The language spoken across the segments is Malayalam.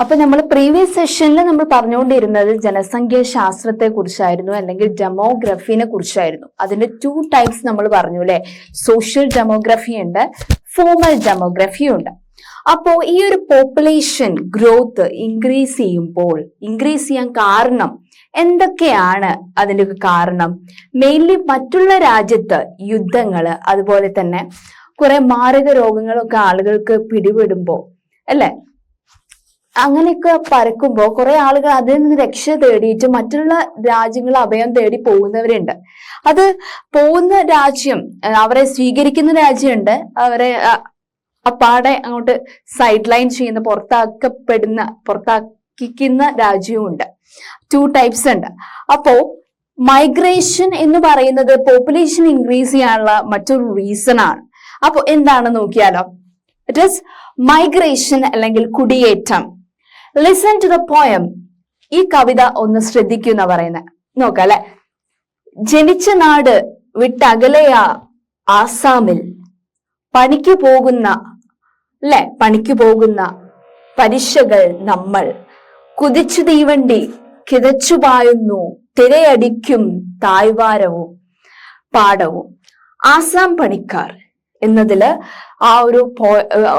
അപ്പൊ നമ്മൾ പ്രീവിയസ് സെഷനിൽ നമ്മൾ പറഞ്ഞുകൊണ്ടിരുന്നത് ജനസംഖ്യ ശാസ്ത്രത്തെ കുറിച്ചായിരുന്നു അല്ലെങ്കിൽ ഡെമോഗ്രഫിനെ കുറിച്ചായിരുന്നു. അതിന്റെ ടു ടൈപ്സ് നമ്മൾ പറഞ്ഞു അല്ലെ? സോഷ്യൽ ഡെമോഗ്രഫി ഉണ്ട് ഫോമൽ ഡെമോഗ്രഫി ഉണ്ട്. അപ്പോ ഈ ഒരു പോപ്പുലേഷൻ ഗ്രോത്ത് ഇൻക്രീസ് ചെയ്യുമ്പോൾ ഇൻക്രീസ് ചെയ്യാൻ കാരണം എന്തൊക്കെയാണ് അതിന്റെ കാരണം? മെയിൻലി മറ്റുള്ള രാജ്യത്ത് യുദ്ധങ്ങൾ അതുപോലെ തന്നെ കുറെ മാരക രോഗങ്ങളൊക്കെ ആളുകൾക്ക് പിടിപെടുമ്പോ അല്ലെ? അങ്ങനെയൊക്കെ പരക്കുമ്പോൾ കുറെ ആളുകൾ അതിൽ നിന്ന് രക്ഷ തേടിയിട്ട് മറ്റുള്ള രാജ്യങ്ങൾ അഭയം തേടി പോകുന്നവരുണ്ട്. അത് പോകുന്ന രാജ്യം അവരെ സ്വീകരിക്കുന്ന രാജ്യമുണ്ട്. അവരെ അപ്പാടെ അങ്ങോട്ട് സൈഡ് ലൈൻ ചെയ്യുന്ന പുറത്താക്കപ്പെടുന്ന പുറത്താക്കിക്കുന്ന രാജ്യവുമുണ്ട്. ടു ടൈപ്സ് ഉണ്ട്. അപ്പോ മൈഗ്രേഷൻ എന്ന് പറയുന്നത് പോപ്പുലേഷൻ ഇൻക്രീസ് ചെയ്യാനുള്ള മറ്റൊരു റീസൺ ആണ്. അപ്പോ എന്താണ് നോക്കിയാലോ? ഇറ്റ് ഇസ് മൈഗ്രേഷൻ അല്ലെങ്കിൽ കുടിയേറ്റം. ലിസൺ ടു ദ പോയം ഈ കവിത ഒന്ന് ശ്രദ്ധിക്കുന്ന പറയുന്നത് നോക്കാം ജനിച്ച നാട് വിട്ടകലെയാ ആസാമിൽ. പണിക്ക് പോകുന്ന അല്ലെ പണിക്ക് പോകുന്ന പരീക്ഷകൾ നമ്മൾ. കുതിച്ചു തീവണ്ടി കിതച്ചു പായുന്നു തിരയടിക്കും തായ്വാരവും പാടവും. ആസാം പണിക്കാർ എന്നതിൽ ആ ഒരു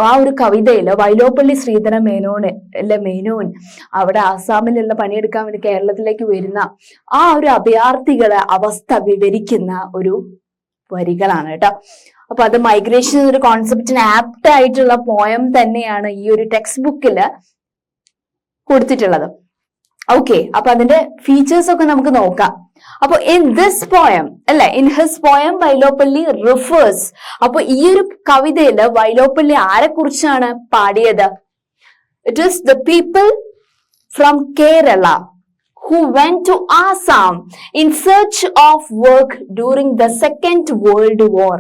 ആ ഒരു കവിതയിൽ വൈലോപ്പള്ളി ശ്രീധര മേനോന് അല്ലെ മേനോൻ അവിടെ ആസാമിലുള്ള പണിയെടുക്കാൻ വേണ്ടി കേരളത്തിലേക്ക് വരുന്ന ആ ഒരു അഭയാർത്ഥികളെ അവസ്ഥ വിവരിക്കുന്ന ഒരു വരികളാണ് കേട്ടോ. അപ്പൊ അത് മൈഗ്രേഷൻ എന്നൊരു കോൺസെപ്റ്റിന് ആപ്റ്റ് ആയിട്ടുള്ള പോയം തന്നെയാണ് ഈ ഒരു ടെക്സ്റ്റ് ബുക്കിൽ കൊടുത്തിട്ടുള്ളത്. ഓക്കെ അപ്പൊ അതിന്റെ ഫീച്ചേഴ്സ് ഒക്കെ നമുക്ക് നോക്കാം. അപ്പൊ ഇൻ ദിസ് പോയം അല്ലെ? In his poem Vyloppilli refers അപ്പൊ ഈ ഒരു കവിതയിൽ വൈലോപ്പള്ളി ആരെ കുറിച്ചാണ് പാടിയത്? It is the people from Kerala who went to Assam in search of work during the second world war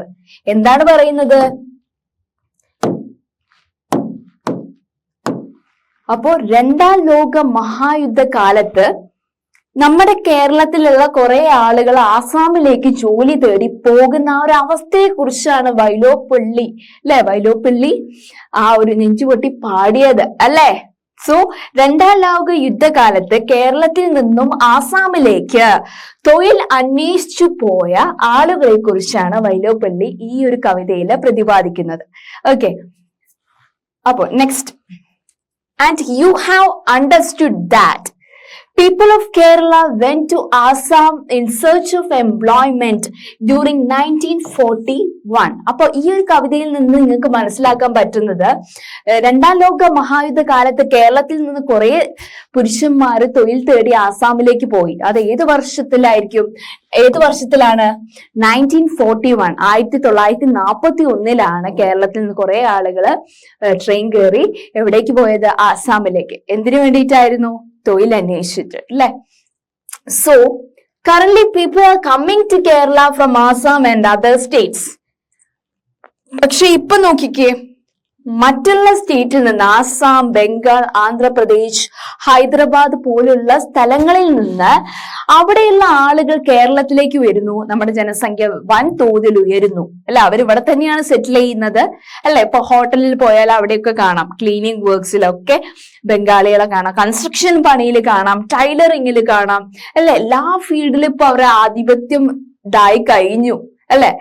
എന്താണ് പറയുന്നത്? അപ്പോ രണ്ടാം ലോക മഹായുദ്ധ കാലത്ത് നമ്മുടെ കേരളത്തിലുള്ള കുറെ ആളുകൾ ആസാമിലേക്ക് ജോലി തേടി പോകുന്ന ആ ഒരു അവസ്ഥയെ കുറിച്ചാണ് വൈലോപ്പള്ളി അല്ലെ? വൈലോപ്പള്ളി ആ ഒരു നെഞ്ചുപൊട്ടി പാടിയത് അല്ലേ? സോ രണ്ടാം ലോക യുദ്ധകാലത്ത് കേരളത്തിൽ നിന്നും ആസാമിലേക്ക് തൊഴിൽ അന്വേഷിച്ചു പോയ ആളുകളെ കുറിച്ചാണ് വൈലോപ്പള്ളി ഈ ഒരു കവിതയിൽ പ്രതിപാദിക്കുന്നത്. ഓക്കെ അപ്പോ next and you have understood that people of Kerala went to Assam in search of employment during 1941. അപ്പോൾ ഈ ഒരു കവിതയിൽ നിന്ന് നിങ്ങൾക്ക് മനസ്സിലാക്കാൻ പറ്റുന്നത് രണ്ടാം ലോക മഹായുദ്ധ കാലത്ത് കേരളത്തിൽ നിന്ന് കുറെ പുരുഷന്മാർ തൊഴിൽ തേടി ആസാമിലേക്ക് പോയി. അത് ഏത് വർഷത്തിലായിരിക്കും? ഏത് വർഷത്തിലാണ്? നയന്റീൻ ഫോർട്ടി വൺ ആയിരത്തി തൊള്ളായിരത്തി നാൽപ്പത്തി ഒന്നിലാണ് കേരളത്തിൽ നിന്ന് കുറെ ആളുകൾ ട്രെയിൻ കയറി എവിടേക്ക് പോയത്? ആസാമിലേക്ക്. എന്തിനു വേണ്ടിയിട്ടായിരുന്നു? തൊഴിൽ അന്വേഷിച്ചിട്ട് അല്ലെ so current people are coming to Kerala from Assam and other states പക്ഷെ ഇപ്പൊ നോക്കിക്കേ മറ്റുള്ള സ്റ്റേറ്റിൽ നിന്ന് ആസാം ബംഗാൾ ആന്ധ്രാപ്രദേശ് ഹൈദരാബാദ് പോലുള്ള സ്ഥലങ്ങളിൽ നിന്ന് അവിടെയുള്ള ആളുകൾ കേരളത്തിലേക്ക് വരുന്നു. നമ്മുടെ ജനസംഖ്യ വൻ തോതിൽ ഉയരുന്നു. അല്ലെ? അവർ ഇവിടെ തന്നെയാണ് സെറ്റിൽ ചെയ്യുന്നത്. അല്ലെ? ഇപ്പൊ ഹോട്ടലിൽ പോയാൽ അവിടെയൊക്കെ കാണാം. ക്ലീനിങ് വർക്ക്സിലൊക്കെ ബംഗാളികളെ കാണാം. കൺസ്ട്രക്ഷൻ പണിയിൽ കാണാം. ടൈലറിങ്ങിൽ കാണാം. അല്ലെ? എല്ലാ ഫീൽഡിലും ഇപ്പൊ അവരുടെ ആധിപത്യം ഇതായി കഴിഞ്ഞു. അല്ലെ?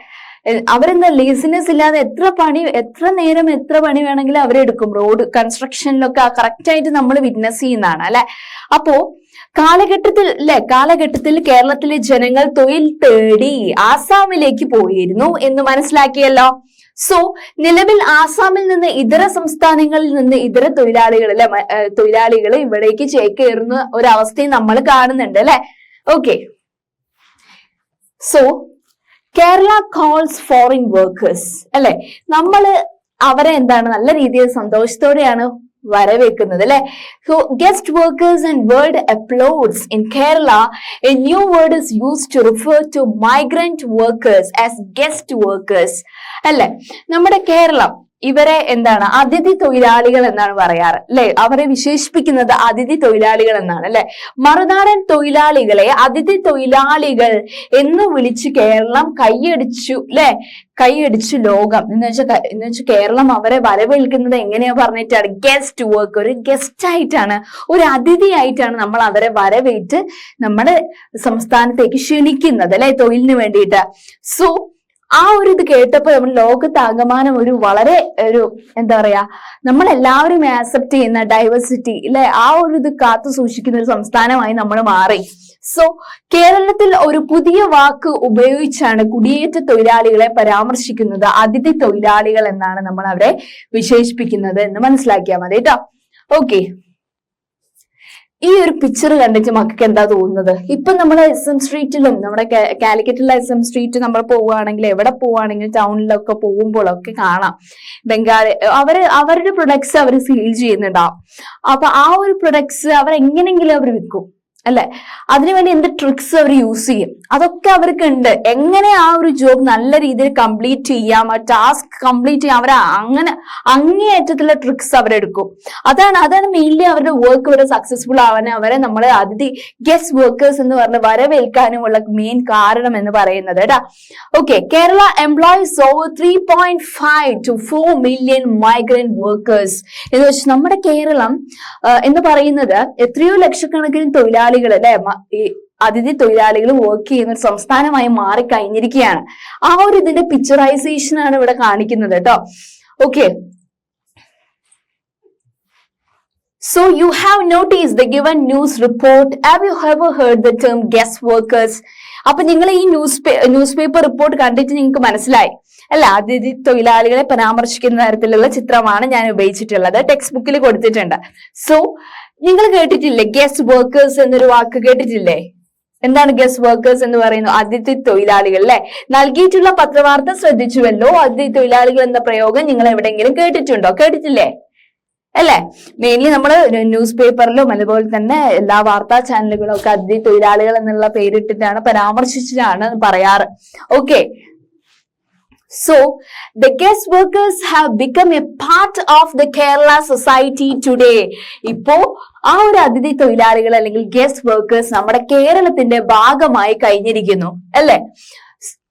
അവരെന്താ ലേസിനെസ് ഇല്ലാതെ എത്ര പണി എത്ര നേരം എത്ര പണി വേണമെങ്കിലും അവരെടുക്കും റോഡ് കൺസ്ട്രക്ഷനിലൊക്കെ കറക്റ്റ് ആയിട്ട് നമ്മൾ വിറ്റ്നസ് ചെയ്യുന്നതാണ് അല്ലെ? അപ്പോ കാലഘട്ടത്തിൽ അല്ലെ കാലഘട്ടത്തിൽ കേരളത്തിലെ ജനങ്ങൾ തൊഴിൽ തേടി ആസാമിലേക്ക് പോയിരുന്നു എന്ന് മനസ്സിലാക്കിയല്ലോ. സോ നിലവിൽ ആസാമിൽ നിന്ന് ഇതര സംസ്ഥാനങ്ങളിൽ നിന്ന് ഇതര തൊഴിലാളികൾ അല്ലെ തൊഴിലാളികൾ ഇവിടേക്ക് ചേക്കേറുന്ന ഒരവസ്ഥയും നമ്മൾ കാണുന്നുണ്ട് അല്ലെ okay so Kerala calls foreign workers അല്ലെ? നമ്മൾ അവരെ എന്താണ് നല്ല രീതിയിൽ സന്തോഷത്തോടെയാണ് വരവേക്കുന്നത് അല്ലെ? So guest workers and world applauds in Kerala a new word is use to refer to migrant workers as guest workers അല്ലെ? നമ്മുടെ കേരളം ഇവരെ എന്താണ് അതിഥി തൊഴിലാളികൾ എന്നാണ് പറയാറ് അല്ലെ? അവരെ വിശേഷിപ്പിക്കുന്നത് അതിഥി തൊഴിലാളികൾ എന്നാണ് അല്ലെ? മറുനാടൻ തൊഴിലാളികളെ അതിഥി തൊഴിലാളികൾ എന്ന് വിളിച്ച് കേരളം കൈയടിച്ചു അല്ലെ? കൈയടിച്ചു ലോകം. എന്ന് വെച്ചാൽ എന്ന് വെച്ചാൽ കേരളം അവരെ വരവേൽക്കുന്നത് എങ്ങനെയാ പറഞ്ഞിട്ടാണ്? ഗസ്റ്റ് വർക്ക് ഒരു ഗസ്റ്റ് ആയിട്ടാണ് ഒരു അതിഥിയായിട്ടാണ് നമ്മൾ അവരെ വരവേറ്റ് നമ്മുടെ സംസ്ഥാനത്തേക്ക് ക്ഷണിക്കുന്നത് അല്ലെ? തൊഴിലിന് വേണ്ടിയിട്ട്. സോ ആ ഒരു ഇത് കേട്ടപ്പോൾ നമ്മൾ ലോകത്താകമാനം ഒരു വളരെ ഒരു എന്താ പറയാ നമ്മൾ എല്ലാവരും ആക്സെപ്റ്റ് ചെയ്യുന്ന ഡൈവേഴ്സിറ്റി അല്ലെ ആ ഒരു ഇത് കാത്തു സൂക്ഷിക്കുന്ന ഒരു സംസ്ഥാനമായി നമ്മൾ മാറി. സോ കേരളത്തിൽ ഒരു പുതിയ വാക്ക് ഉപയോഗിച്ചാണ് കുടിയേറ്റ തൊഴിലാളികളെ പരാമർശിക്കുന്നത്. അതിഥി തൊഴിലാളികൾ എന്നാണ് നമ്മൾ അവരെ വിശേഷിപ്പിക്കുന്നത് എന്ന് മനസ്സിലാക്കിയാൽ മതി കേട്ടോ ഓക്കെ ഈ ഒരു പിക്ചർ കണ്ടിട്ട് മക്കൾക്ക് എന്താ തോന്നുന്നത്? ഇപ്പൊ നമ്മുടെ എസ് എം സ്ട്രീറ്റിലും നമ്മുടെ കാലിക്കറ്റിലെ എസ് എം സ്ട്രീറ്റ് നമ്മൾ പോവുകയാണെങ്കിൽ എവിടെ പോവുകയാണെങ്കിലും ടൗണിലൊക്കെ പോകുമ്പോഴൊക്കെ കാണാം. ബംഗാളി അവർ അവരുടെ പ്രൊഡക്ട്സ് അവർ സീൽ ചെയ്യുന്നുണ്ടാവും. അപ്പൊ ആ ഒരു പ്രൊഡക്ട്സ് അവർ എങ്ങനെങ്കിലും അവർ വിൽക്കും. അല്ലെ? അതിനുവേണ്ടി എന്ത് ട്രിക്സ് അവർ യൂസ് ചെയ്യും? അതൊക്കെ അവർക്ക് ഉണ്ട് എങ്ങനെ ആ ഒരു ജോബ് നല്ല രീതിയിൽ കംപ്ലീറ്റ് ചെയ്യാം ആ ടാസ്ക് കംപ്ലീറ്റ് ചെയ്യാം അവർ അങ്ങനെ അങ്ങേയറ്റത്തിലുള്ള ട്രിക്സ് അവരെടുക്കും. അതാണ് അതാണ് മെയിൻലി അവരുടെ വർക്ക് ഇവിടെ സക്സസ്ഫുൾ ആവാൻ അവരെ നമ്മളെ അതിഥി ഗസ്റ്റ് വർക്കേഴ്സ് എന്ന് പറഞ്ഞ് വരവേൽക്കാനുമുള്ള മെയിൻ കാരണം എന്ന് പറയുന്നത് കേട്ടാ okay Kerala employees over three point five two four million migrant workers എന്ന് വെച്ചാൽ നമ്മുടെ കേരളം എന്ന് പറയുന്നത് എത്രയോ ലക്ഷക്കണക്കിന് തൊഴിലാളികൾ അല്ലെ? ഈ അതിഥി തൊഴിലാളികൾ വർക്ക് ചെയ്യുന്ന ഒരു സംസ്ഥാനമായി മാറിക്കഴിഞ്ഞിരിക്കുകയാണ്. ആ ഒരു ഇതിന്റെ പിക്ചറൈസേഷൻ ആണ് ഇവിടെ കാണിക്കുന്നത് കേട്ടോ. Okay So you have noticed the given news report. Have you ever heard the term guest workers? അപ്പൊ നിങ്ങൾ ഈ ന്യൂസ് ന്യൂസ് പേപ്പർ റിപ്പോർട്ട് കണ്ടിട്ട് നിങ്ങൾക്ക് മനസ്സിലായി. അല്ല അതിഥി തൊഴിലാളികളെ പരാമർശിക്കുന്ന തരത്തിലുള്ള ചിത്രമാണ് ഞാൻ ഉപയോഗിച്ചിട്ടുള്ളത്. ടെക്സ്റ്റ് ബുക്കിൽ കൊടുത്തിട്ടുണ്ട്. സോ നിങ്ങൾ കേട്ടിട്ടില്ലേ ഗസ്റ്റ് വർക്കേഴ്സ് എന്നൊരു വാക്ക് കേട്ടിട്ടില്ലേ? എന്താണ് ഗസ്റ്റ് വർക്കേഴ്സ് എന്ന് പറയുന്നത്? അതിഥി തൊഴിലാളികൾ അല്ലെ? നൽകിയിട്ടുള്ള പത്രവാർത്ത ശ്രദ്ധിച്ചുവല്ലോ. അതിഥി തൊഴിലാളികൾ എന്ന പ്രയോഗം നിങ്ങൾ എവിടെയെങ്കിലും കേട്ടിട്ടുണ്ടോ? കേട്ടിട്ടില്ലേ? അല്ലേ? മെയിൻലി നമ്മൾ ന്യൂസ് പേപ്പറിലും അതുപോലെ തന്നെ എല്ലാ വാർത്താ ചാനലുകളും ഒക്കെ അതിഥി തൊഴിലാളികൾ എന്നുള്ള പേരിട്ടിട്ടാണ് പരാമർശിച്ചിട്ടാണ് പറയാറ്. Okay so the guest workers have become a part of the Kerala society today. ഇപ്പോ ആ ഒരു അതിഥി തൊഴിലാളികൾ അല്ലെങ്കിൽ ഗസ്റ്റ് വർക്കേഴ്സ് നമ്മുടെ കേരളത്തിന്റെ ഭാഗമായി കഴിഞ്ഞിരിക്കുന്നു അല്ലെ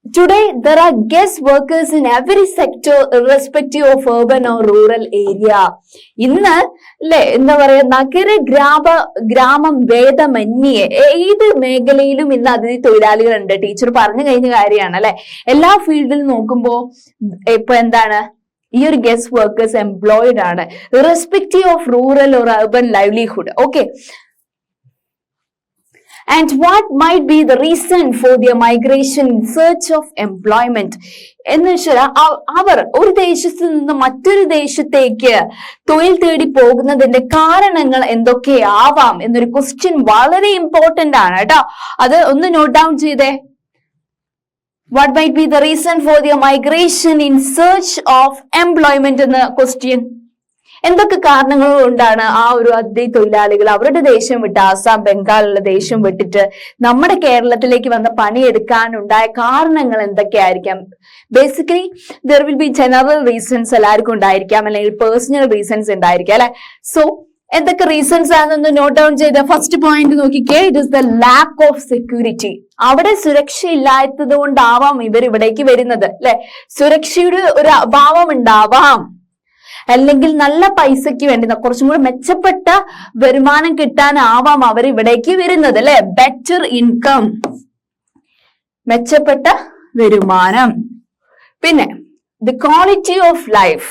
today there are guest workers in every sector, irrespective of urban or rural area. ഇന്ന് അല്ലെ എന്താ പറയാ നഗര ഗ്രാമ ഗ്രാമം വേദമന്യേ ഏത് മേഖലയിലും ഇന്ന് അതിഥി തൊഴിലാളികളുണ്ട്. ടീച്ചർ പറഞ്ഞു കഴിഞ്ഞ കാര്യമാണ് അല്ലെ? എല്ലാ ഫീൽഡിലും നോക്കുമ്പോ ഇപ്പൊ എന്താണ്? ഈ ഒരു ഗസ്റ്റ് വർക്കേഴ്സ് എംപ്ലോയിഡ് ആണ്. Irrespective of rural or urban livelihood okay and what might be the reason for their migration search of employment? എന്ന് വെച്ചാൽ അവർ ഒരു ദേശത്ത് നിന്ന് മറ്റൊരു ദേശത്തേക്ക് തൊഴിൽ തേടി പോകുന്നതിന്റെ കാരണങ്ങൾ എന്തൊക്കെയാവാം എന്നൊരു ക്വസ്റ്റ്യൻ വളരെ ഇമ്പോർട്ടന്റ് ആണ് കേട്ടോ. അത് ഒന്ന് നോട്ട് ഡൗൺ ചെയ്തേ. What might be the reason for their migration in search of employment എന്ന ക്വസ്റ്റ്യൻ എന്തൊക്കെ കാരണങ്ങൾ കൊണ്ടാണ് ആ ഒരു അതിഥി തൊഴിലാളികൾ അവരുടെ ദേശം വിട്ട് ആസാം ബംഗാളിലുള്ള ദേശം വിട്ടിട്ട് നമ്മുടെ കേരളത്തിലേക്ക് വന്ന് പണിയെടുക്കാനുണ്ടായ കാരണങ്ങൾ എന്തൊക്കെയായിരിക്കാം? Basically there will be general reasons എല്ലാവർക്കും ഉണ്ടായിരിക്കാം. അല്ലെങ്കിൽ പേഴ്സണൽ റീസൺസ് ഉണ്ടായിരിക്കാം അല്ലെ? സോ എന്തൊക്കെ റീസൺസ് ആണെന്ന് നോട്ട് ഡൗൺ ചെയ്ത ഫസ്റ്റ് പോയിന്റ് നോക്കിക്കേ. It is the lack of security അവിടെ സുരക്ഷ ഇല്ലാത്തത് കൊണ്ടാവാം ഇവർ ഇവിടേക്ക് വരുന്നത് അല്ലെ? സുരക്ഷയുടെ ഒരു അഭാവം ഉണ്ടാവാം. അല്ലെങ്കിൽ നല്ല പൈസയ്ക്ക് വേണ്ടി കുറച്ചും കൂടി മെച്ചപ്പെട്ട വരുമാനം കിട്ടാനാവാം അവർ ഇവിടേക്ക് വരുന്നത് അല്ലെ? ബെറ്റർ ഇൻകം മെച്ചപ്പെട്ട വരുമാനം. പിന്നെ ദി ക്വാളിറ്റി ഓഫ് ലൈഫ്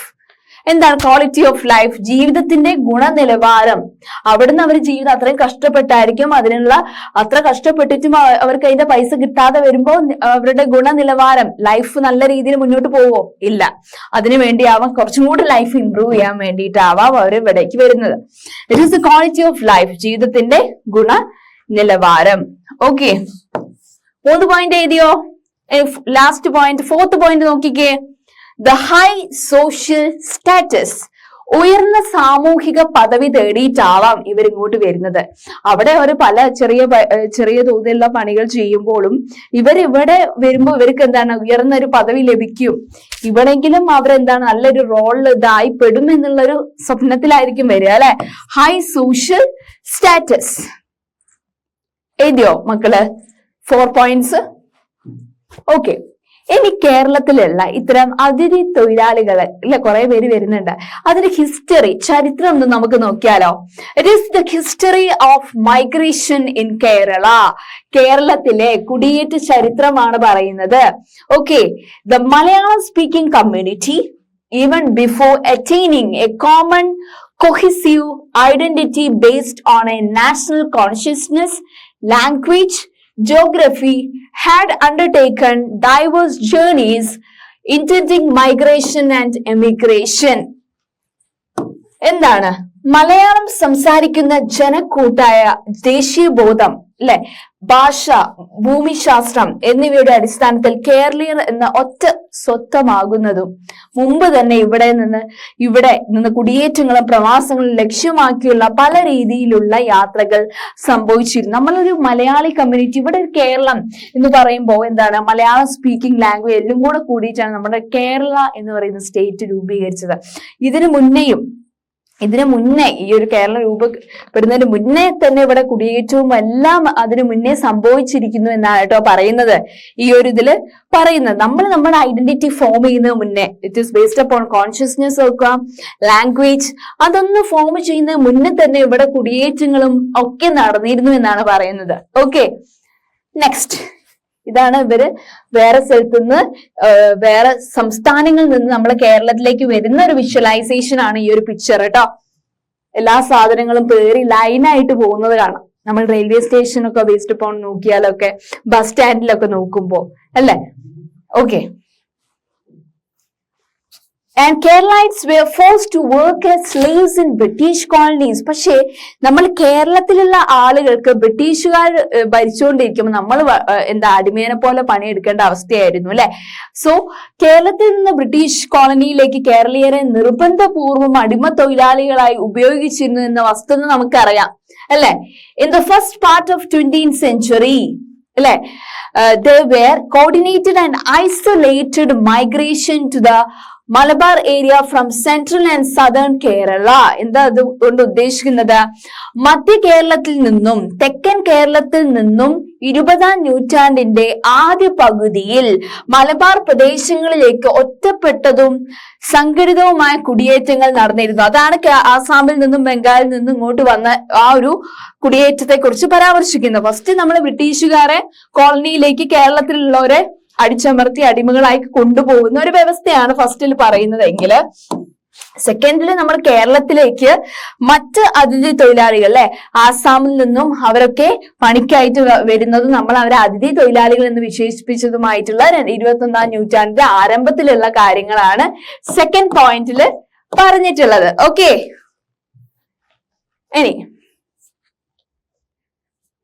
എന്താണ് ക്വാളിറ്റി ഓഫ് ലൈഫ് ജീവിതത്തിന്റെ ഗുണനിലവാരം. അവിടുന്ന് അവർ ജീവിതം അത്രയും കഷ്ടപ്പെട്ടായിരിക്കും. അതിനുള്ള അത്ര കഷ്ടപ്പെട്ടിട്ടും അവ- അവർക്ക് അതിന്റെ പൈസ കിട്ടാതെ വരുമ്പോൾ അവരുടെ ഗുണനിലവാരം ലൈഫ് നല്ല രീതിയിൽ മുന്നോട്ട് പോവോ? ഇല്ല. അതിനു വേണ്ടിയാവാം കുറച്ചും കൂടി ലൈഫ് ഇമ്പ്രൂവ് ചെയ്യാൻ വേണ്ടിയിട്ടാവാം അവർ ഇവിടേക്ക് വരുന്നത്. It is the quality of life ജീവിതത്തിന്റെ ഗുണനിലവാരം. ഓക്കെ മൂന്ന് പോയിന്റ് എഴുതിയോ? ലാസ്റ്റ് പോയിന്റ് ഫോർത്ത് പോയിന്റ് നോക്കിക്കേ. ദ ഹൈ സോഷ്യൽ സ്റ്റാറ്റസ് ഉയർന്ന സാമൂഹിക പദവി തേടിയിട്ടാവാം ഇവർ ഇങ്ങോട്ട് വരുന്നത്. അവിടെ അവർ പല ചെറിയ ചെറിയ തോതിലുള്ള പണികൾ ചെയ്യുമ്പോഴും ഇവർ ഇവിടെ വരുമ്പോൾ ഇവർക്ക് എന്താണ് ഉയർന്ന ഒരു പദവി ലഭിക്കും. ഇവിടെങ്കിലും അവരെന്താണ് നല്ലൊരു റോളിൽ ഇതായി പെടും എന്നുള്ളൊരു സ്വപ്നത്തിലായിരിക്കും വരിക അല്ലെ? ഹൈ സോഷ്യൽ സ്റ്റാറ്റസ് എഴുതിയോ മക്കൾ? ഫോർ പോയിന്റ്സ് ഓക്കെ ഇനി കേരളത്തിലുള്ള ഇത്തരം അതിഥി തൊഴിലാളികൾ ഇല്ല കുറെ പേര് വരുന്നുണ്ട്. അതിന്റെ ഹിസ്റ്ററി ചരിത്രം ഒന്ന് നമുക്ക് നോക്കിയാലോ. It is the history of migration in Kerala കേരളത്തിലെ കുടിയേറ്റ ചരിത്രമാണ് പറയുന്നത്. Okay the Malayalam speaking community even before attaining a common cohesive identity based on a national consciousness language, geography, had undertaken diverse journeys intending migration and emigration. എന്താണ് മലയാളം സംസാരിക്കുന്ന ജനക്കൂട്ടായ ദേശീയ ബോധം അല്ലെ ഭാഷ ഭൂമിശാസ്ത്രം എന്നിവയുടെ അടിസ്ഥാനത്തിൽ കേരളീയർ എന്ന ഒറ്റ സ്വത്തമാകുന്നതും മുമ്പ് തന്നെ ഇവിടെ നിന്ന് ഇവിടെ നിന്ന് കുടിയേറ്റങ്ങളും പ്രവാസങ്ങളും ലക്ഷ്യമാക്കിയുള്ള പല രീതിയിലുള്ള യാത്രകൾ സംഭവിച്ചിരുന്നു. നമ്മളൊരു മലയാളി കമ്മ്യൂണിറ്റി ഇവിടെ കേരളം എന്ന് പറയുമ്പോൾ എന്താണ്? മലയാളം സ്പീക്കിംഗ് ലാംഗ്വേജ് എല്ലാം കൂടെ കൂടിയിട്ടാണ് നമ്മുടെ കേരള എന്ന് പറയുന്ന സ്റ്റേറ്റ് രൂപീകരിച്ചത്. ഇതിനു മുന്നേയും ഇതിനു മുന്നേ ഈ ഒരു കേരളം രൂപപ്പെടുന്നതിന് മുന്നേ തന്നെ ഇവിടെ കുടിയേറ്റവും എല്ലാം അതിനു മുന്നേ സംഭവിച്ചിരിക്കുന്നു എന്നാണ് കേട്ടോ പറയുന്നത്. ഈ ഒരു ഇതിൽ പറയുന്നത്. നമ്മൾ നമ്മുടെ ഐഡന്റിറ്റി ഫോം ചെയ്യുന്നതിന് മുന്നേ it is based upon consciousness ഒക്കെ ലാംഗ്വേജ് അതൊന്ന് ഫോം ചെയ്യുന്നതിന് മുന്നേ തന്നെ ഇവിടെ കുടിയേറ്റങ്ങളും ഒക്കെ നടന്നിരുന്നു എന്നാണ് പറയുന്നത്. ഓക്കെ നെക്സ്റ്റ് ഇതാണ് ഇവർ വേറെ സ്ഥലത്ത് നിന്ന് വേറെ സംസ്ഥാനങ്ങളിൽ നിന്ന് നമ്മൾ കേരളത്തിലേക്ക് വരുന്ന ഒരു വിഷ്വലൈസേഷൻ ആണ് ഈ ഒരു പിക്ചർ കേട്ടോ എല്ലാ സാധനങ്ങളും പേറി ലൈനായിട്ട് പോകുന്നത് കാണാം. നമ്മൾ റെയിൽവേ സ്റ്റേഷനൊക്കെ വേസ്റ്റ് പോൺ നോക്കിയാലൊക്കെ ബസ് സ്റ്റാൻഡിലൊക്കെ നോക്കുമ്പോ അല്ലേ? Okay and Keralites were force to work as slaves in British colonies പക്ഷേ നമ്മൾ കേരളത്തിലുള്ള ആളുകൾക്ക് ബ്രിട്ടീഷുകാർ ഭരിച്ചുകൊണ്ടിരിക്കുമ്പോൾ നമ്മൾ എന്താ അടിമേനെ പോലെ പണിയെടുക്കേണ്ട അവസ്ഥയായിരുന്നു അല്ലെ? സോ കേരളത്തിൽ നിന്ന് ബ്രിട്ടീഷ് കോളനിയിലേക്ക് കേരളീയരെ നിർബന്ധപൂർവം അടിമ തൊഴിലാളികളായി ഉപയോഗിച്ചിരുന്നു എന്ന വസ്തുത നമുക്കറിയാം അല്ലെ? In the first part of twentieth century അല്ലെ? They were coordinated and isolated migration to the Malabar area from central and southern Kerala. എന്താ അതുകൊണ്ട് ഉദ്ദേശിക്കുന്നത്? മധ്യ കേരളത്തിൽ നിന്നും തെക്കൻ കേരളത്തിൽ നിന്നും ഇരുപതാം നൂറ്റാണ്ടിന്റെ ആദ്യ പകുതിയിൽ മലബാർ പ്രദേശങ്ങളിലേക്ക് ഒറ്റപ്പെട്ടതും സംഘടിതവുമായ കുടിയേറ്റങ്ങൾ നടന്നിരുന്നു. അതാണ് ആസാമിൽ നിന്നും ബംഗാളിൽ നിന്നും ഇങ്ങോട്ട് വന്ന ആ ഒരു കുടിയേറ്റത്തെ കുറിച്ച് പരാമർശിക്കുന്നത്. ഫസ്റ്റ് നമ്മൾ ബ്രിട്ടീഷുകാരെ കോളനിയിലേക്ക് കേരളത്തിലുള്ളവരെ അടിച്ചമർത്തി അടിമകളായി കൊണ്ടുപോകുന്ന ഒരു വ്യവസ്ഥയാണ് ഫസ്റ്റിൽ പറയുന്നതെങ്കിൽ സെക്കൻഡിൽ നമ്മൾ കേരളത്തിലേക്ക് മറ്റ് അതിഥി തൊഴിലാളികൾ അല്ലെ? ആസാമിൽ നിന്നും അവരൊക്കെ പണിക്കായിട്ട് വരുന്നത് നമ്മൾ അവരെ അതിഥി തൊഴിലാളികൾ എന്ന് വിശേഷിപ്പിച്ചതുമായിട്ടുള്ള ഇരുപത്തി ഒന്നാം നൂറ്റാണ്ടിന്റെ ആരംഭത്തിലുള്ള കാര്യങ്ങളാണ് സെക്കൻഡ് പോയിന്റിൽ പറഞ്ഞിട്ടുള്ളത്. ഓക്കെ ഇനി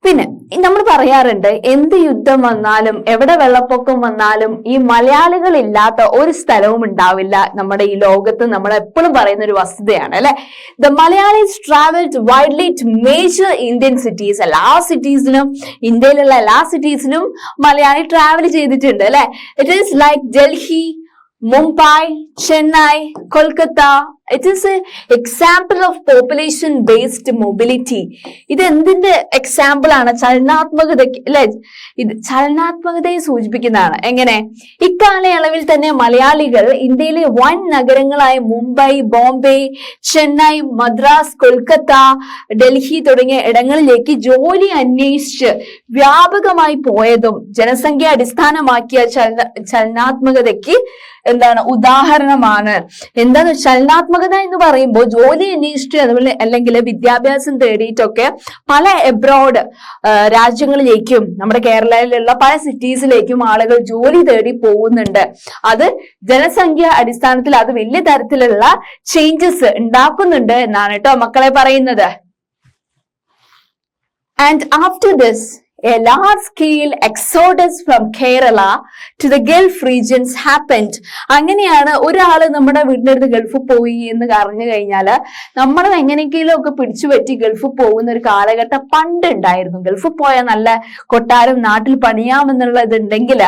പിന്നെ നമ്മൾ പറയാറുണ്ട് എന്ത് യുദ്ധം വന്നാലും എവിടെ വെള്ളപ്പൊക്കം വന്നാലും ഈ മലയാളികൾ ഇല്ലാത്ത ഒരു സ്ഥലവും ഉണ്ടാവില്ല നമ്മുടെ ഈ ലോകത്ത് നമ്മൾ എപ്പോഴും പറയുന്ന ഒരു വസ്തുതയാണ് അല്ലെ? The Malayalis travelled widely to major Indian cities എല്ലാ സിറ്റീസിലും ഇന്ത്യയിലുള്ള എല്ലാ സിറ്റീസിലും മലയാളി ട്രാവൽ ചെയ്തിട്ടുണ്ട് അല്ലെ? It is like Delhi Mumbai Chennai Kolkata it is example of population based mobility ഇത് എന്തിന്റെ എക്സാമ്പിൾ ആണ്? ചലനാത്മകത അല്ലെ? ഇത് ചലനാത്മകതയെ സൂചിപ്പിക്കുന്നതാണ്. എങ്ങനെ? ഇക്കാലയളവിൽ തന്നെ മലയാളികൾ ഇന്ത്യയിലെ വൻ നഗരങ്ങളായ മുംബൈ ബോംബെ ചെന്നൈ മദ്രാസ് കൊൽക്കത്ത ഡൽഹി തുടങ്ങിയ ഇടങ്ങളിലേക്ക് ജോലി അന്വേഷിച്ച് വ്യാപകമായി പോയതും ജനസംഖ്യ അടിസ്ഥാനമാക്കിയ ചലന ചലനാത്മകതയ്ക്ക് എന്താണ് ഉദാഹരണമാണ്. എന്താണ് ചലനാത്മകത എന്ന് പറയുമ്പോൾ ജോലി അന്വേഷിച്ച് അതുപോലെ അല്ലെങ്കിൽ വിദ്യാഭ്യാസം തേടിയിട്ടൊക്കെ പല എബ്രോഡ് രാജ്യങ്ങളിലേക്കും നമ്മുടെ കേരളയിലുള്ള പല സിറ്റീസിലേക്കും ആളുകൾ ജോലി തേടി പോകുന്നുണ്ട്. അത് ജനസംഖ്യ അടിസ്ഥാനത്തിൽ അത് വലിയ തരത്തിലുള്ള ചേഞ്ചസ് ഉണ്ടാക്കുന്നുണ്ട് എന്നാണ് കേട്ടോ മക്കളെ പറയുന്നത്. And after this a large scale exodus from Kerala to the Gulf regions happened. അങ്ങനെയാണ് ഒരാൾ നമ്മുടെ വീടിന്റെ അടുത്ത് ഗൾഫ് പോയി എന്ന് പറഞ്ഞു കഴിഞ്ഞാൽ നമ്മൾ എങ്ങനെയെങ്കിലും ഒക്കെ പിടിച്ചു പറ്റി ഗൾഫ് പോകുന്ന ഒരു കാലഘട്ടം പണ്ട് ഉണ്ടായിരുന്നു ഗൾഫ് പോയാൽ നല്ല കൊട്ടാരം നാട്ടിൽ പണിയാമെന്നുള്ള ഇതുണ്ടെങ്കിൽ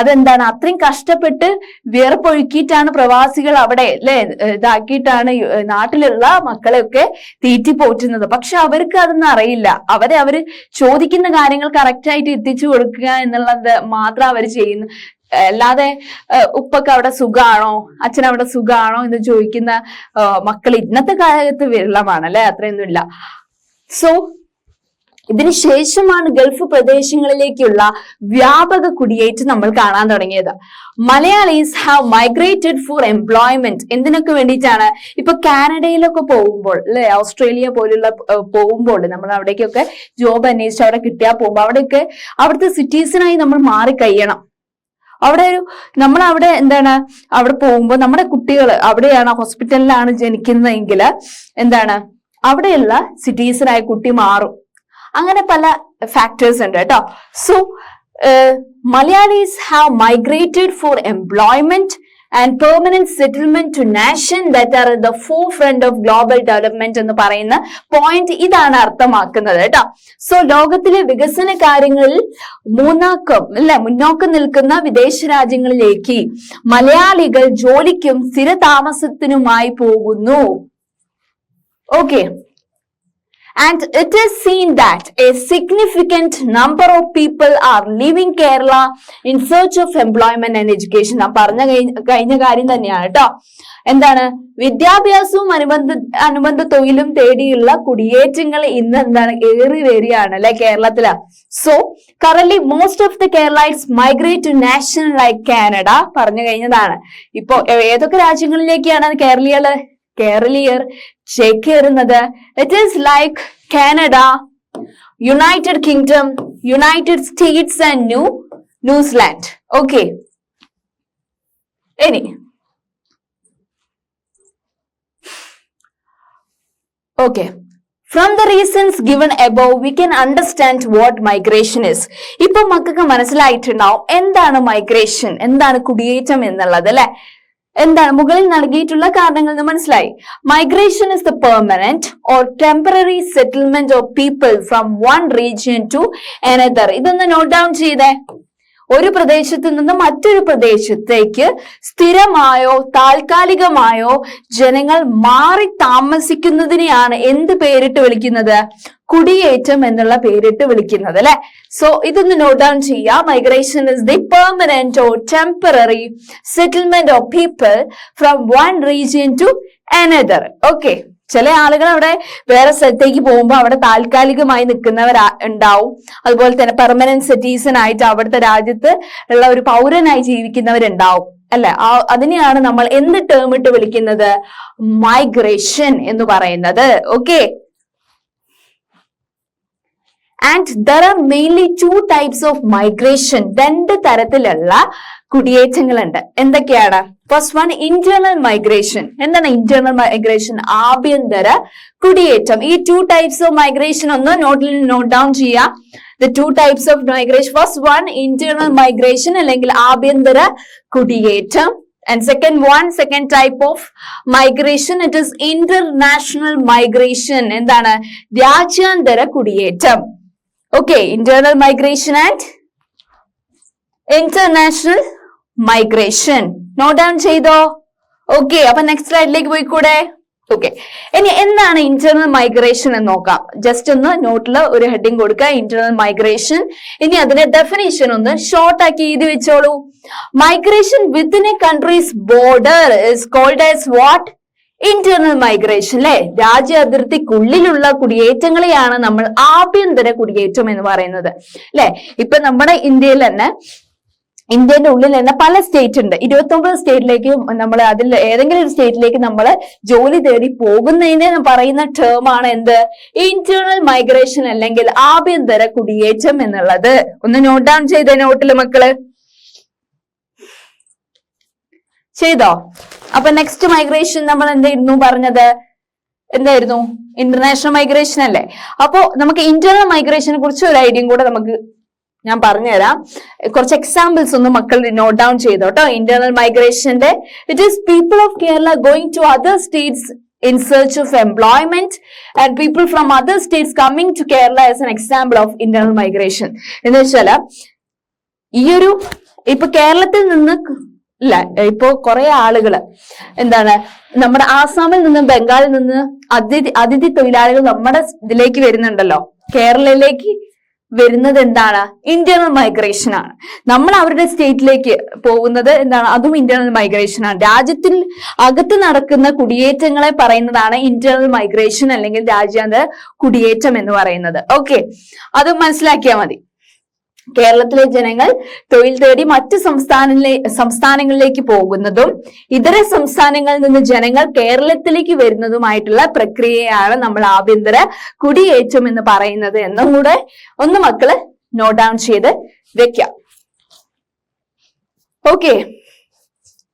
അതെന്താണ്? അത്രയും കഷ്ടപ്പെട്ട് വിയർപ്പൊഴുക്കിയിട്ടാണ് പ്രവാസികൾ അവിടെ അല്ലെ? ഇതാക്കിയിട്ടാണ് നാട്ടിലുള്ള മക്കളെയൊക്കെ തീറ്റി പോറ്റുന്നത് പക്ഷെ അവർക്ക് അതൊന്നും അറിയില്ല. അവരെ അവർ ചോദിക്കുന്ന കാര്യങ്ങൾ കറക്റ്റ് ആയിട്ട് എത്തിച്ചു കൊടുക്കുക എന്നുള്ളത് മാത്രം അവർ ചെയ്യുന്നു. അല്ലാതെ ഉപ്പൊക്കെ അവിടെ സുഖാണോ? അച്ഛൻ അവിടെ സുഖാണോ എന്ന് ചോദിക്കുന്ന മക്കൾ ഇന്നത്തെ കാലത്ത് വിരളമാണ് അല്ലെ? അത്രയൊന്നുമില്ല. സോ ഇതിന് ശേഷമാണ് ഗൾഫ് പ്രദേശങ്ങളിലേക്കുള്ള വ്യാപക കുടിയേറ്റം നമ്മൾ കാണാൻ തുടങ്ങിയത്. Malayalis have migrated for employment എന്തിനൊക്കെ വേണ്ടിയിട്ടാണ്? ഇപ്പൊ കാനഡയിലൊക്കെ പോകുമ്പോൾ അല്ലെ? ഓസ്ട്രേലിയ പോലുള്ള പോകുമ്പോൾ നമ്മൾ അവിടേക്കൊക്കെ ജോബ് അന്വേഷിച്ച് അവിടെ കിട്ടിയാൽ പോകുമ്പോൾ അവിടെയൊക്കെ അവിടുത്തെ സിറ്റീസിനായി നമ്മൾ മാറി കഴിയണം. അവിടെ ഒരു നമ്മൾ അവിടെ എന്താണ്? അവിടെ പോകുമ്പോൾ നമ്മുടെ കുട്ടികൾ അവിടെയാണ് ഹോസ്പിറ്റലിലാണ് ജനിക്കുന്നതെങ്കിൽ എന്താണ്? അവിടെയുള്ള സിറ്റീസിനായി കുട്ടി മാറും. അങ്ങനെ പല ഫാക്ടേഴ്സ് ഉണ്ട് കേട്ടോ. So Malayalis have migrated for employment and permanent settlement to nation that are the forefront of global development എന്ന് പറയുന്ന പോയിന്റ് ഇതാണ് അർത്ഥമാക്കുന്നത് കേട്ടോ. സോ ലോകത്തിലെ വികസന കാര്യങ്ങളിൽ മൂന്നാക്കം അല്ലെ മുന്നോക്കം നിൽക്കുന്ന വിദേശ രാജ്യങ്ങളിലേക്ക് മലയാളികൾ ജോലിക്കും സ്ഥിരതാമസത്തിനുമായി പോകുന്നു. Okay and it is seen that a significant number of people are leaving Kerala in search of employment and education. ആ പറഞ്ഞ കഴിഞ്ഞ കാര്യം തന്നെയാണ് കേട്ടോ എന്താണ്? വിദ്യാഭ്യാസവും അനുബന്ധ അനുബന്ധ തൊഴിലും തേടിയുള്ള കുടിയേറ്റങ്ങൾ ഇന്ന് എന്താണ്? ഏറി വരികയാണ് അല്ലെ കേരളത്തിൽ. So current most of the Keralites migrate to national like Canada പറഞ്ഞു കഴിഞ്ഞതാണ്. ഇപ്പോ ഏതൊക്കെ രാജ്യങ്ങളിലേക്കാണ് കേരളീയകൾ? കേരളീയർ ചേക്കേറുന്നത്. It is like Canada United Kingdom United States and new New Zealand okay ഇനി okay from the reasons given above we can understand what migration is ഇപ്പൊ മക്കൾക്ക് മനസ്സിലായിട്ടുണ്ടാവും എന്താണ് മൈഗ്രേഷൻ എന്താണ് കുടിയേറ്റം എന്നുള്ളത് അല്ലെ? എന്താണ്? മുകളിൽ നൽകിയിട്ടുള്ള കാരണങ്ങൾ എന്ന് മനസ്സിലായി. Migration is the permanent or temporary settlement of people from one region to another ഇതൊന്ന് നോട്ട് ഡൗൺ ചെയ്തേ? ഒരു പ്രദേശത്ത് നിന്ന് മറ്റൊരു പ്രദേശത്തേക്ക് സ്ഥിരമായോ താൽക്കാലികമായോ ജനങ്ങൾ മാറി താമസിക്കുന്നതിനെയാണ് എന്ത് പേരിട്ട് വിളിക്കുന്നത്? കുടിയേറ്റം എന്നുള്ള പേരിട്ട് വിളിക്കുന്നത് അല്ലെ? സോ ഇതൊന്ന് നോട്ട് ഡൗൺ ചെയ്യുക. Migration is the permanent or temporary settlement of people from one region to another okay ചില ആളുകൾ അവിടെ വേറെ സ്ഥലത്തേക്ക് പോകുമ്പോൾ അവിടെ താൽക്കാലികമായി നിൽക്കുന്നവർ ഉണ്ടാവും. അതുപോലെ തന്നെ പെർമനന്റ് സിറ്റീസൺ ആയിട്ട് അവിടുത്തെ രാജ്യത്ത് ഉള്ള ഒരു പൗരനായി ജീവിക്കുന്നവരുണ്ടാവും അല്ലെ? അതിനെയാണ് നമ്മൾ എന്ത് ടേം ഇട്ട് വിളിക്കുന്നത്? മൈഗ്രേഷൻ എന്ന് പറയുന്നത്. Okay and there are mainly two types of migration രണ്ട് തരത്തിലുള്ള കുടിയേറ്റങ്ങളുണ്ട്. എന്തൊക്കെയാണ്? ഫസ്റ്റ് വൺ ഇന്റേണൽ മൈഗ്രേഷൻ എന്താണ് ഇന്റേണൽ മൈഗ്രേഷൻ ആഭ്യന്തര കുടിയേറ്റം. ഈ ടു ടൈപ്സ് ഓഫ് മൈഗ്രേഷൻ ഒന്ന് നോട്ടിൽ നോട്ട് ഡൗൺ ചെയ്യാം the two types of migration first one internal migration അല്ലെങ്കിൽ ആഭ്യന്തര കുടിയേറ്റം. And second one second type of migration. It is international migration. എന്താണ്? രാജ്യാന്തര കുടിയേറ്റം. Okay internal migration and international migration note down ചെയ്തോ? ഓക്കെ അപ്പൊ നെക്സ്റ്റ് സ്ലൈഡിലേക്ക് പോയിക്കൂടെ? ഓക്കെ ഇനി എന്താണ് ഇന്റേണൽ മൈഗ്രേഷൻ എന്ന് നോക്കാം. ജസ്റ്റ് ഒന്ന് നോട്ടിൽ ഒരു ഹെഡിങ് കൊടുക്കുക ഇന്റേണൽ മൈഗ്രേഷൻ ഇനി അതിന്റെ ഡെഫിനേഷൻ ഒന്ന് ഷോർട്ട് ആക്കി എഴുതി വെച്ചോളൂ. Migration within a countries border is called as what internal migration അല്ലെ രാജ്യ അതിർത്തിക്കുള്ളിലുള്ള കുടിയേറ്റങ്ങളെയാണ് നമ്മൾ ആഭ്യന്തര കുടിയേറ്റം എന്ന് പറയുന്നത്. അല്ലെ ഇപ്പൊ നമ്മുടെ ഇന്ത്യയിൽ തന്നെ ഇന്ത്യന്റെ ഉള്ളിൽ തന്നെ പല സ്റ്റേറ്റ് ഉണ്ട്. ഒമ്പത് സ്റ്റേറ്റിലേക്ക് നമ്മൾ അതിൽ ഏതെങ്കിലും ഒരു സ്റ്റേറ്റിലേക്ക് നമ്മൾ ജോലി തേടി പോകുന്നതിനെ പറയുന്ന ടേം ആണ് എന്ത്? ഇന്റേണൽ മൈഗ്രേഷൻ അല്ലെങ്കിൽ ആഭ്യന്തര കുടിയേറ്റം എന്നുള്ളത്. ഒന്ന് നോട്ട് ഡൗൺ ചെയ്ത നോട്ടിൽ മക്കൾ. ചെയ്തോ? അപ്പൊ നെക്സ്റ്റ് മൈഗ്രേഷൻ നമ്മൾ എന്തായിരുന്നു പറഞ്ഞത്? എന്തായിരുന്നു? ഇന്റർനാഷണൽ മൈഗ്രേഷൻ അല്ലേ? അപ്പോ നമുക്ക് ഇന്റേണൽ മൈഗ്രേഷനെ കുറിച്ച് ഒരു ഐഡിയയും കൂടെ നമുക്ക് ഞാൻ പറഞ്ഞുതരാം. കുറച്ച് എക്സാമ്പിൾസ് ഒന്ന് മക്കൾ നോട്ട് ഡൗൺ ചെയ്തോട്ടോ internal മൈഗ്രേഷന്റെ it is people of Kerala going to other states in search of employment and people from other states coming to Kerala as an example of internal migration എന്ന് വെച്ചാൽ ഈ ഒരു ഇപ്പൊ കേരളത്തിൽ നിന്ന് ഇപ്പോ കുറെ ആളുകൾ എന്താണ് നമ്മുടെ ആസാമിൽ നിന്ന് ബംഗാളിൽ നിന്ന് അതിഥി അതിഥി തൊഴിലാളികൾ നമ്മുടെ ഇതിലേക്ക് വരുന്നുണ്ടല്ലോ. കേരളയിലേക്ക് വരുന്നത് എന്താണ്? ഇന്റേണൽ മൈഗ്രേഷൻ ആണ്. നമ്മൾ അവരുടെ സ്റ്റേറ്റിലേക്ക് പോകുന്നത് എന്താണ്? അതും ഇന്റേണൽ മൈഗ്രേഷൻ ആണ്. രാജ്യത്തിൽ അകത്ത് നടക്കുന്ന കുടിയേറ്റങ്ങളെ പറയുന്നതാണ് ഇന്റേണൽ മൈഗ്രേഷൻ അല്ലെങ്കിൽ രാജ്യാന്തര കുടിയേറ്റം എന്ന് പറയുന്നത്. ഓക്കെ അത് മനസ്സിലാക്കിയാൽ മതി. കേരളത്തിലെ ജനങ്ങൾ തൊഴിൽ തേടി മറ്റ് സംസ്ഥാനങ്ങളിലെ സംസ്ഥാനങ്ങളിലേക്ക് പോകുന്നതും ഇതര സംസ്ഥാനങ്ങളിൽ നിന്ന് ജനങ്ങൾ കേരളത്തിലേക്ക് വരുന്നതുമായിട്ടുള്ള പ്രക്രിയയാണ് നമ്മൾ ആഭ്യന്തര കുടിയേറ്റം എന്ന് പറയുന്നത്. എന്നും കൂടെ ഒന്ന് മക്കൾ നോട്ട് ഡൗൺ ചെയ്ത് വെക്കാം. ഓക്കെ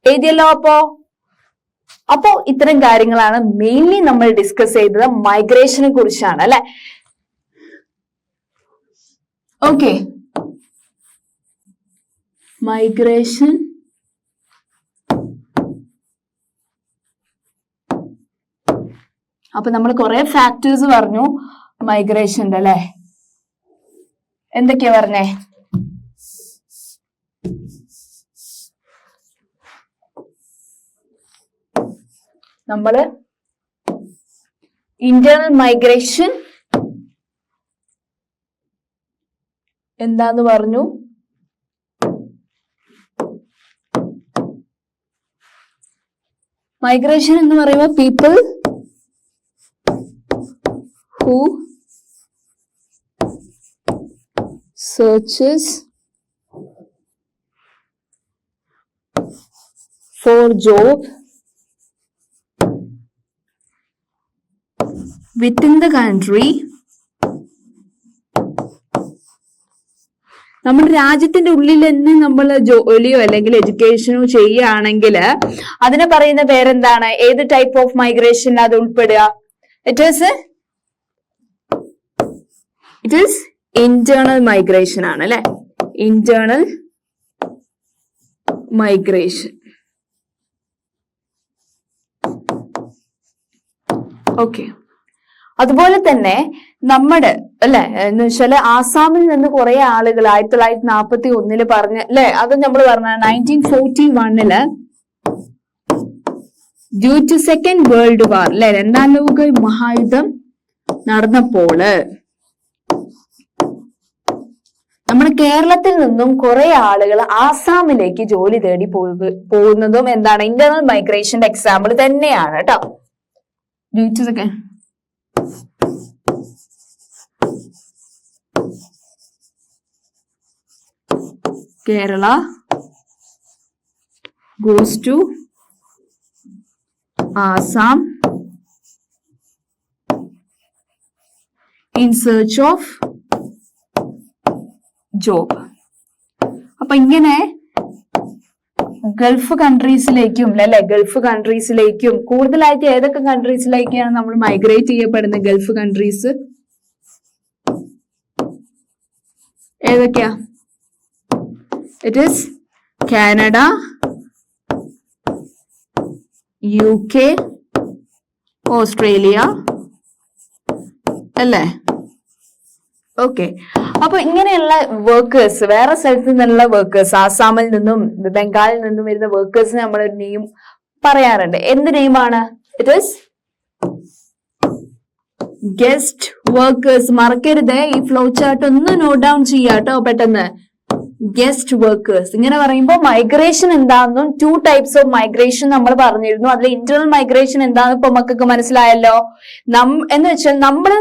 എഴുതിയല്ലോ അപ്പോ? അപ്പോ ഇത്തരം കാര്യങ്ങളാണ് മെയിൻലി നമ്മൾ ഡിസ്കസ് ചെയ്തത് മൈഗ്രേഷനെ കുറിച്ചാണ് അല്ലെ? ഓക്കെ മൈഗ്രേഷൻ അപ്പൊ നമ്മൾ കുറെ ഫാക്ടേഴ്സ് പറഞ്ഞു മൈഗ്രേഷന്റെ അല്ലെ? എന്തൊക്കെയാ പറഞ്ഞേ? നമ്മൾ ഇന്റേണൽ മൈഗ്രേഷൻ എന്താന്ന് പറഞ്ഞു? മൈഗ്രേഷൻ എന്ന് പറയുമ്പോൾ people who searches for job within the country നമ്മുടെ രാജ്യത്തിന്റെ ഉള്ളിൽ തന്നെ നമ്മൾ ജോലിയോ അല്ലെങ്കിൽ എഡ്യൂക്കേഷനോ ചെയ്യുകയാണെങ്കിൽ അതിനെ പറയുന്ന പേരെന്താണ്? ഏത് ടൈപ്പ് ഓഫ് മൈഗ്രേഷൻ അത് ഉൾപ്പെടുക? It is it is internal migration ആണ് അല്ലെ? ഇന്റേണൽ മൈഗ്രേഷൻ ഓക്കെ അതുപോലെ തന്നെ നമ്മുടെ അല്ലെ? എന്ന് വെച്ചാൽ ആസാമിൽ നിന്ന് കുറെ ആളുകൾ ആയിരത്തി തൊള്ളായിരത്തി നാൽപ്പത്തി ഒന്നിൽ പറഞ്ഞ അല്ലെ? അത് നമ്മൾ പറഞ്ഞ നയന്റീൻ ഫോർട്ടി വണ്ണിൽ due to second world war അല്ലെ? രണ്ടാം ലോക മഹായുദ്ധം നടന്നപ്പോൾ നമ്മുടെ കേരളത്തിൽ നിന്നും കുറെ ആളുകൾ ആസാമിലേക്ക് ജോലി തേടി പോകുന്നതും എന്താണ്? ഇന്റർണൽ മൈഗ്രേഷന്റെ എക്സാമ്പിൾ തന്നെയാണ് കേട്ടോ due to second Kerala goes to Assam in search of job. അപ്പൊ ഇങ്ങനെ ഗൾഫ് കൺട്രീസിലേക്കും അല്ലെ? ഗൾഫ് കൺട്രീസിലേക്കും കൂടുതലായിട്ട് ഏതൊക്കെ കൺട്രീസിലേക്കാണ് നമ്മൾ മൈഗ്രേറ്റ് ചെയ്യപ്പെടുന്നത് ഗൾഫ് കൺട്രീസ് ഏതൊക്കെയാ? It is Canada U K Australia അല്ലേ? ഓക്കെ അപ്പൊ ഇങ്ങനെയുള്ള വർക്കേഴ്സ് വേറെ സ്ഥലത്ത് നിന്നുള്ള വർക്കേഴ്സ് ആസാമിൽ നിന്നും ബംഗാളിൽ നിന്നും വരുന്ന വർക്കേഴ്സിന് നമ്മൾ ഒരു നെയിം പറയാറുണ്ട്. എന്ത് നെയിമാണ് ഇറ്റ് ഈസ് ഗസ്റ്റ് വർക്കേഴ്സ് മറക്കരുത് ഈ ഫ്ലോ ചാർട്ട് ഒന്ന് നോട്ട് ഡൗൺ ചെയ്യാട്ടോ പെട്ടെന്ന്. ഗസ്റ്റ് വർക്കേഴ്സ് ഇങ്ങനെ പറയുമ്പോൾ മൈഗ്രേഷൻ എന്താണെന്നും ടു ടൈപ്സ് ഓഫ് മൈഗ്രേഷൻ നമ്മൾ പറഞ്ഞിരുന്നു. അതിൽ ഇന്റേണൽ മൈഗ്രേഷൻ എന്താണെന്ന് ഇപ്പൊ മക്കൾക്ക് മനസ്സിലായല്ലോ. നം എന്ന് വെച്ചാൽ നമ്മൾ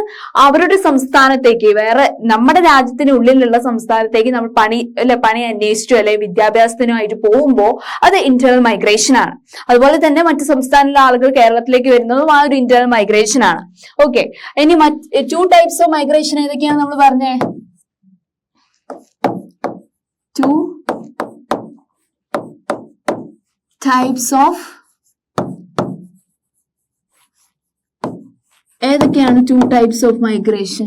അവരുടെ സംസ്ഥാനത്തേക്ക് വേറെ നമ്മുടെ രാജ്യത്തിനുള്ളിലുള്ള സംസ്ഥാനത്തേക്ക് നമ്മൾ പണി അല്ലെ പണി അന്വേഷിച്ചു അല്ലെ വിദ്യാഭ്യാസത്തിനുമായിട്ട് പോകുമ്പോൾ അത് ഇന്റേണൽ മൈഗ്രേഷൻ ആണ്. അതുപോലെ തന്നെ മറ്റു സംസ്ഥാനത്തിലെ ആളുകൾ കേരളത്തിലേക്ക് വരുന്നതും ആ ഒരു ഇന്റേണൽ മൈഗ്രേഷൻ ആണ്. ഓക്കെ ഇനി മറ്റ് ടു ടൈപ്സ് ഓഫ് മൈഗ്രേഷൻ ഏതൊക്കെയാണ് നമ്മൾ പറഞ്ഞേ? Two types of ഏതൊക്കെയാണ് two types of migration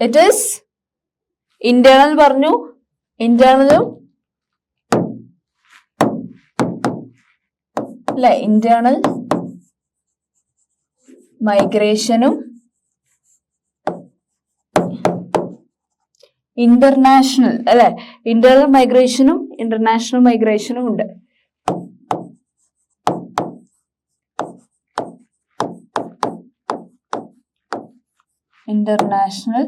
it is internal പറഞ്ഞു ഇന്റേണലും അല്ലെ ഇന്റേണൽ മൈഗ്രേഷനും ഇന്റർനാഷണൽ അല്ലെ? ഇന്റേണൽ മൈഗ്രേഷനും ഇന്റർനാഷണൽ മൈഗ്രേഷനും ഉണ്ട്. ഇന്റർനാഷണൽ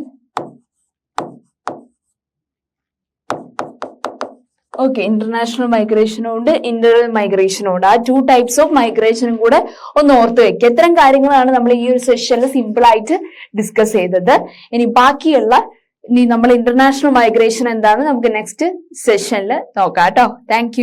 ഓക്കെ ഇന്റർനാഷണൽ മൈഗ്രേഷനും ഉണ്ട് ഇന്റർണൽ മൈഗ്രേഷനും ഉണ്ട്. ആ ടു ടൈപ്സ് ഓഫ് മൈഗ്രേഷനും കൂടെ ഒന്ന് ഓർത്ത് വെക്കുക ഇത്തരം കാര്യങ്ങളാണ് നമ്മൾ ഈ ഒരു സെഷനിൽ സിമ്പിൾ ആയിട്ട് ഡിസ്കസ് ചെയ്തത്. ഇനി ബാക്കിയുള്ള ഇനി നമ്മൾ ഇന്റർനാഷണൽ മൈഗ്രേഷൻ എന്താണ് നമുക്ക് നെക്സ്റ്റ് സെഷനിൽ നോക്കാം കേട്ടോ താങ്ക്